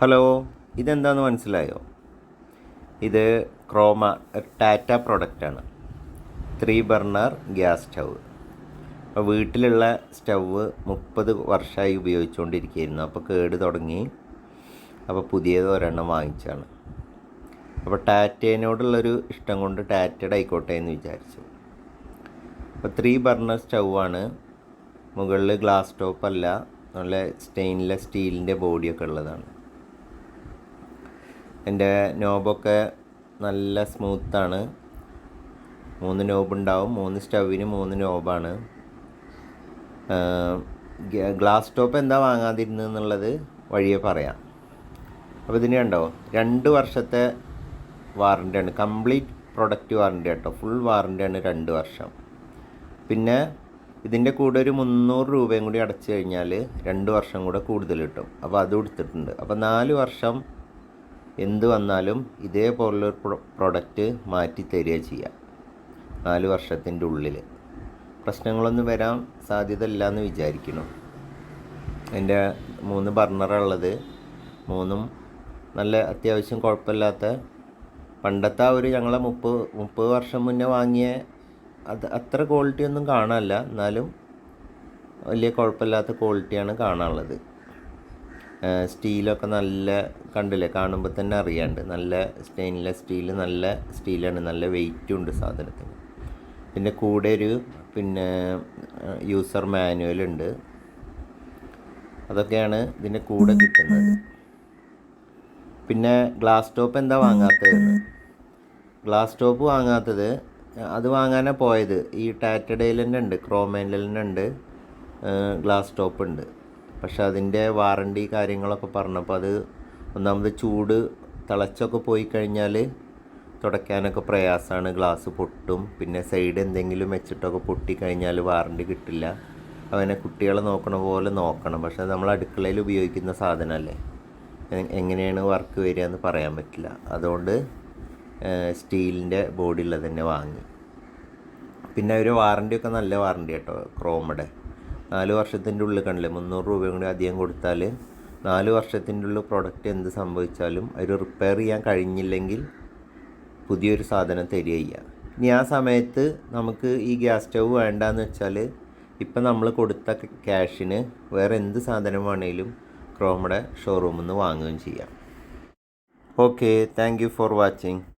Hello ഇതെന്താന്ന് മനസ്സിലായോ? ഇത് ക്രോമ ടാറ്റ പ്രൊഡക്റ്റാണ്. ത്രീ ബർണർ ഗ്യാസ് സ്റ്റവ് അപ്പോൾ വീട്ടിലുള്ള സ്റ്റവ് മുപ്പത് വർഷമായി ഉപയോഗിച്ചുകൊണ്ടിരിക്കുകയായിരുന്നു. അപ്പോൾ കേട് തുടങ്ങി. അപ്പോൾ പുതിയത് ഒരെണ്ണം വാങ്ങിച്ചാണ് അപ്പോൾ ടാറ്റേനോടുള്ളൊരു ഇഷ്ടം കൊണ്ട് ടാറ്റയുടെ ആയിക്കോട്ടെ എന്ന് വിചാരിച്ചു. അപ്പോൾ ത്രീ ബർണർ സ്റ്റൗവാണ് മുകളിൽ ഗ്ലാസ് ടോപ്പല്ല നല്ല സ്റ്റെയിൻലെസ് സ്റ്റീലിന്റെ ബോഡിയൊക്കെ ഉള്ളതാണ്. എന്റെ നോബൊക്കെ നല്ല സ്മൂത്താണ് മൂന്ന് നോബ് ഉണ്ടാവും. മൂന്ന് സ്റ്റൗവിന് മൂന്ന് നോബാണ് ഗ്ലാസ് ടോപ്പ് എന്താ വാങ്ങാതിരുന്നെന്നുള്ളത് വഴിയെ പറയാം. അപ്പോൾ ഇതിന് കണ്ടോ? രണ്ട് വർഷത്തെ വാറന്റിയാണ് കംപ്ലീറ്റ് പ്രൊഡക്റ്റ് വാറന്റി കേട്ടോ. ഫുൾ വാറന്റിയാണ് രണ്ട് വർഷം. പിന്നെ ഇതിന്റെ കൂടെ ഒരു മുന്നൂറ് രൂപയും കൂടി അടച്ചു കഴിഞ്ഞാൽ രണ്ട് വർഷം കൂടെ കൂടുതൽ കിട്ടും. അപ്പോൾ അതും എടുത്തിട്ടുണ്ട് അപ്പോൾ നാല് വർഷം എന്ത് വന്നാലും ഇതേപോലുള്ളൊരു പ്രൊ പ്രൊഡക്റ്റ് മാറ്റി തരിക ചെയ്യുക നാല് വർഷത്തിന്റെ ഉള്ളിൽ പ്രശ്നങ്ങളൊന്നും വരാൻ സാധ്യത ഇല്ല എന്ന് വിചാരിക്കുന്നു. എന്റെ മൂന്ന് ബർണറുള്ളത് മൂന്നും നല്ല അത്യാവശ്യം കുഴപ്പമില്ലാത്ത പണ്ടത്തെ ആ ഒരു ഞങ്ങളെ മുപ്പത് മുപ്പത് വർഷം മുന്നേ വാങ്ങിയ അത് അത്ര ക്വാളിറ്റി ഒന്നും കാണാനില്ല. എന്നാലും വലിയ കുഴപ്പമില്ലാത്ത ക്വാളിറ്റിയാണ് കാണാനുള്ളത്. സ്റ്റീലൊക്കെ നല്ല കണ്ടില്ലേ? കാണുമ്പോൾ തന്നെ അറിയാണ്ട്. നല്ല സ്റ്റെയിൻലെസ് സ്റ്റീൽ നല്ല സ്റ്റീലാണ്. നല്ല വെയിറ്റും ഉണ്ട് സാധനത്തിന്. പിന്നെ കൂടെ ഒരു പിന്നെ യൂസർ മാനുവൽ ഉണ്ട്. അതൊക്കെയാണ് ഇതിന്റെ കൂടെ കിട്ടുന്നത്. പിന്നെ ഗ്ലാസ് ടോപ്പ് എന്താ വാങ്ങാത്തതെന്ന് ഗ്ലാസ് ടോപ്പ് വാങ്ങാത്തത് അത് വാങ്ങാനാണ് പോയത്. ഈ ടാറ്റഡയിൽ തന്നെ ഉണ്ട് ഉണ്ട് ഗ്ലാസ് ടോപ്പ് ഉണ്ട്. പക്ഷെ അതിന്റെ വാറണ്ടി കാര്യങ്ങളൊക്കെ പറഞ്ഞപ്പോൾ അത് ഒന്നാമത് ചൂട് തിളച്ചൊക്കെ പോയി കഴിഞ്ഞാൽ തുടയ്ക്കാനൊക്കെ പ്രയാസമാണ്. ഗ്ലാസ് പൊട്ടും. പിന്നെ സൈഡ് എന്തെങ്കിലും വെച്ചിട്ടൊക്കെ പൊട്ടിക്കഴിഞ്ഞാൽ വാറണ്ടി കിട്ടില്ല. അവനെ കുട്ടികളെ നോക്കണ പോലെ നോക്കണം. പക്ഷെ നമ്മൾ അടുക്കളയിൽ ഉപയോഗിക്കുന്ന സാധനമല്ലേ? എങ്ങനെയാണ് വർക്ക് വരിക എന്ന് പറയാൻ പറ്റില്ല. അതുകൊണ്ട് സ്റ്റീലിന്റെ ബോഡിയുള്ളത് തന്നെ വാങ്ങി. പിന്നെ ഒരു വാറണ്ടിയൊക്കെ നല്ല വാറണ്ടി കേട്ടോ ക്രോമയുടെ. നാല് വർഷത്തിന്റെ ഉള്ളിൽ കണ്ടില്ലേ? മുന്നൂറ് രൂപയും കൂടി അധികം കൊടുത്താൽ നാല് വർഷത്തിന്റെ ഉള്ളിൽ പ്രൊഡക്റ്റ് എന്ത് സംഭവിച്ചാലും അത് റിപ്പയർ ചെയ്യാൻ കഴിഞ്ഞില്ലെങ്കിൽ പുതിയൊരു സാധനം തരിക ഇനി ആ സമയത്ത് നമുക്ക് ഈ ഗ്യാസ് സ്റ്റവ് വേണ്ടാന്ന് വെച്ചാൽ ഇപ്പം നമ്മൾ കൊടുത്ത ക്യാഷിന് വേറെ എന്ത് സാധനം വേണേലും ക്രോമയുടെ ഷോറൂമിൽ നിന്ന് വാങ്ങുകയും ചെയ്യാം. Okay thank for watching